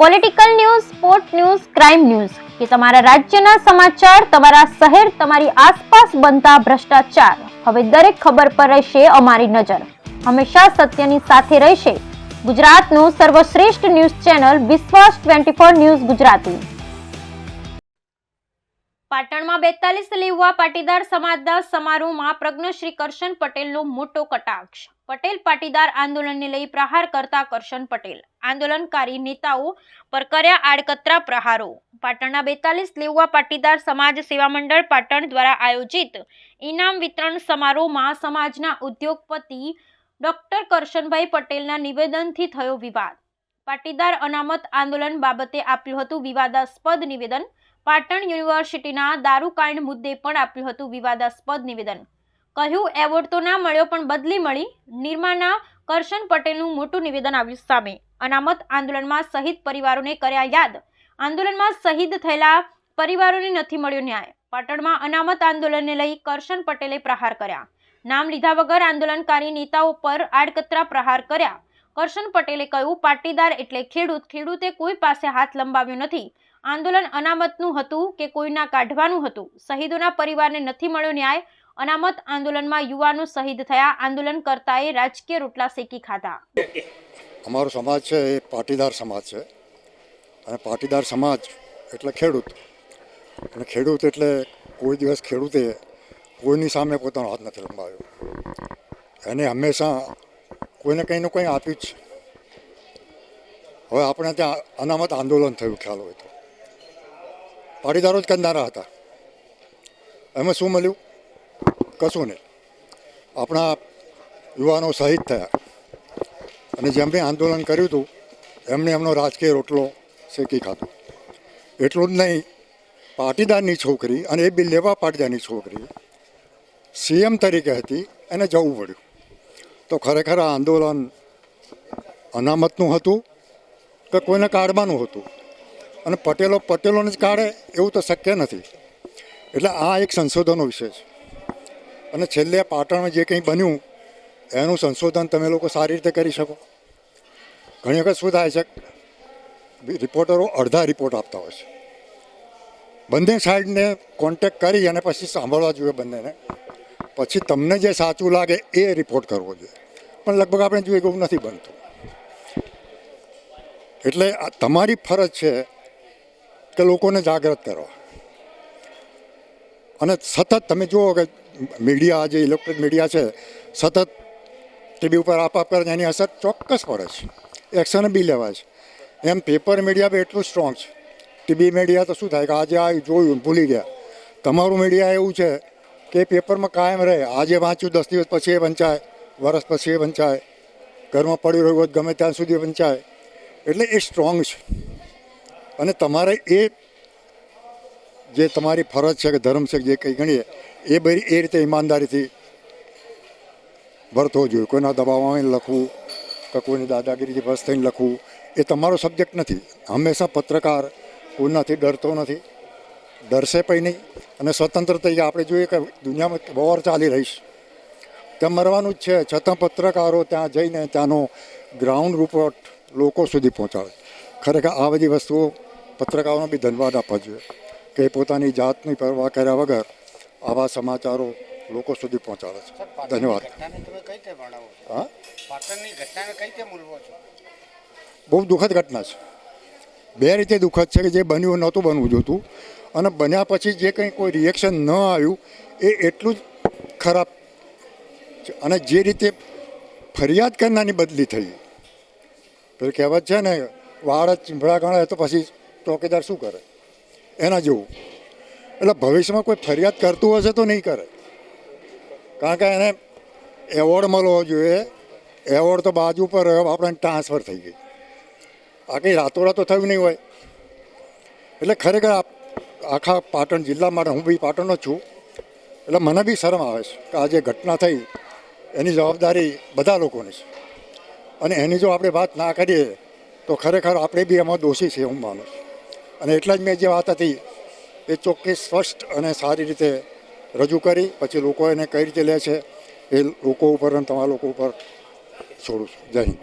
Political news sport news crime news કે તમારા રાજ્યના સમાચાર, તમારા શહેર, તમારી આસપાસ બનતા ભ્રષ્ટાચાર. હવે દરેક ખબર પર રહેશે અમારી નજર. હંમેશા સત્યની સાથે રહેશે. ગુજરાતનું સર્વશ્રેષ્ઠ ન્યૂઝ ચેનલ વિશ્વાસ ટ્વેન્ટી ન્યૂઝ ગુજરાતી. પાટણમાં બેતાલીસ લેવા પાટીદાર સમાજના સમારોહમાં પ્રજ્ઞશ્રી કરશન પટેલનો મોટો કટાક્ષ. પટેલ પાટીદાર આંદોલનને લઈ પ્રહાર કરતા કરશન પટેલ. આંદોલનકારી નેતાઓ પર કર્યા આડકતરા પ્રહારો. પાટણના બેતાલીસ લેવા પાટીદાર સમાજ સેવા મંડળ પાટણ દ્વારા આયોજિત ઇનામ વિતરણ સમારોહમાં સમાજના ઉદ્યોગપતિ ડોક્ટર કરશનભાઈ પટેલના નિવેદનથી થયો વિવાદ. પાટીદાર અનામત આંદોલન બાબતે આપ્યું હતું વિવાદાસ્પદ નિવેદન પાટણ યુનિવર્સિટીના દારૂકાંડ મુદ્દે પણ આપ્યું હતું વિવાદાસ્પદ નિવેદન. કહ્યું, એવોર્ડ તો ના મળ્યો, પણ બદલી મળી. નિર્માના કરશન પટેલનું મોટું નિવેદન આવ્યું સામે. અનામત આંદોલનમાં શહીદ પરિવારોને કર્યા યાદ. આંદોલનમાં શહીદ થયેલા પરિવારોને નથી મળ્યો ન્યાય. પાટણમાં અનામત આંદોલનને લઈ કરશન પટેલે પ્રહાર કર્યા. નામ લીધા વગર આંદોલનકારી નેતાઓ પર આડકતરા પ્રહાર કર્યા. કરશન પટેલે કહ્યું, પાટીદાર એટલે ખેડૂત. ખેડૂતે કોઈ પાસે હાથ લંબાવ્યો નથી. આંદોલન અનામતનું હતું કે કોઈના કાઢવાનું હતું? શહીદોના પરિવારને નથી મળ્યો ન્યાય? અનામત આંદોલનમાં યુવાનો શહીદ થયા. આંદોલન કરતાએ રાજકીય રોટલા શેકી ખાધા. અમારો સમાજ છે, એ પાટીદાર સમાજ છે. અને પાટીદાર સમાજ એટલે ખેડૂત. અને ખેડૂત એટલે કોઈ દિવસ ખેડૂતે કોઈની સામે પોતાનો હાથ નથી લંબાવ્યો. એને હંમેશા કોઈને કંઈ ને કંઈ આપ્યું જ છે. હવે આપણે ત્યાં અનામત આંદોલન થયું, ખ્યાલ હોય તો. પાટીદારો જ કરનારા હતા. એમાં શું મળ્યું? કશું નહીં. આપણા યુવાનો શહીદ થયા. અને જેમણે આંદોલન કર્યું હતું એમણે એમનો રાજકીય રોટલો શેકી ખાધો. એટલું જ નહીં, પાટીદારની છોકરી અને એ બી લેવા પાટીદારની છોકરી સીએમ તરીકે હતી, એને જવું પડ્યું. તો ખરેખર આ આંદોલન અનામતનું હતું કે કોઈને કાઢવાનું હતું? અને પટેલો પટેલોને જ કાઢે એવું તો શક્ય નથી. એટલે આ એક સંશોધનનો વિષય છે. અને છેલ્લે પાટણમાં જે કંઈ બન્યું, એનું સંશોધન તમે લોકો સારી રીતે કરી શકો. ઘણી વખત શું થાય છે, રિપોર્ટરો અડધા રિપોર્ટ આપતા હોય છે. બંને સાઈડને કોન્ટેક કરી અને પછી સાંભળવા જોઈએ બંનેને. પછી તમને જે સાચું લાગે એ રિપોર્ટ કરવો જોઈએ. પણ લગભગ આપણે જોઈએ એવું નથી બનતું. એટલે તમારી ફરજ છે કે લોકોને જાગૃત કરો. અને સતત તમે જુઓ કે મીડિયા જે ઇલેક્ટ્રિક મીડિયા છે, સતત ટીવી ઉપર આપ આપ કરે એની અસર ચોક્કસ પડે છે. એક્શન બી લેવાય છે. એમ પેપર મીડિયા બી એટલું સ્ટ્રોંગ છે. ટીવી મીડિયા તો શું થાય કે આજે આ જોયું, ભૂલી ગયા. તમારું મીડિયા એવું છે કે પેપરમાં કાયમ રહે. આજે વાંચ્યું, દસ દિવસ પછી એ વંચાય વરસ પછી એ વંચાય. ઘરમાં પડ્યું રહ્યું હોય ગમે ત્યાં સુધી વંચાય. એટલે એ સ્ટ્રોંગ છે. અને તમારે એ જે તમારી ફરજ છે કે ધર્મ છે જે કંઈ ગણીએ, એ બધી એ રીતે ઈમાનદારીથી વર્તવો જોઈએ. કોઈના દબાવમાં લખવું, કે કોઈની દાદાગીરીથી બસ થઈને લખવું, એ તમારો સબ્જેક્ટ નથી. હંમેશા પત્રકાર, કોઈનાથી ડરતો નથી. ડરશે પણ નહીં. અને સ્વતંત્ર તરીકે આપણે જોઈએ કે દુનિયામાં વોર ચાલી રહીશ ત્યાં મરવાનું જ છે. છતાં પત્રકારો ત્યાં જઈને ત્યાંનો ગ્રાઉન્ડ રિપોર્ટ લોકો સુધી પહોંચાડે ખરેખર આ બધી વસ્તુઓ પત્રકારોનો બી ધન્યવાદ આપવા જોઈએ કે પોતાની જાતની પરવા કર્યા વગર આવા સમાચારો લોકો સુધી પહોંચાડે છે. ધન્યવાદ. હા? બહુ દુઃખદ ઘટના છે. બે રીતે દુઃખદ છે કે જે બન્યું નહોતું બનવું જોતું અને બન્યા પછી જે કંઈ કોઈ રિએક્શન ન આવ્યું એ એટલું જ ખરાબ છે. અને જે રીતે ફરિયાદ કરનારની બદલી થઈ. પેલી કહેવત છે ને વાળ જ ચીંભળા ગણાય તો પછી ચોકીદાર શું કરે? એના જેવું. એટલે ભવિષ્યમાં કોઈ ફરિયાદ કરતું હશે તો નહીં કરે. કારણ કે એને એવોર્ડ મળવો જોઈએ. એવોર્ડ તો બાજુ પર આપણને ટ્રાન્સફર થઈ ગઈ. આ કંઈ તો થયું નહીં હોય. એટલે ખરેખર આખા પાટણ જિલ્લા માટે હું બી પાટણનો છું. એટલે મને બી શરમ આવે છે કે આ જે ઘટના થઈ, એની જવાબદારી બધા લોકોની છે. અને એની જો આપણે વાત ના કરીએ, તો ખરેખર આપણે બી એમાં દોષી છે હું માનું છું. અને એટલા જ મેં જે વાત હતી, એ ચોખ્ખી સ્પષ્ટ અને સારી રીતે રજૂ કરી. પછી લોકો એને કઈ રીતે લે છે, એ લોકો ઉપર અને તમારા લોકો ઉપર છોડું છું. જય હિન્દ.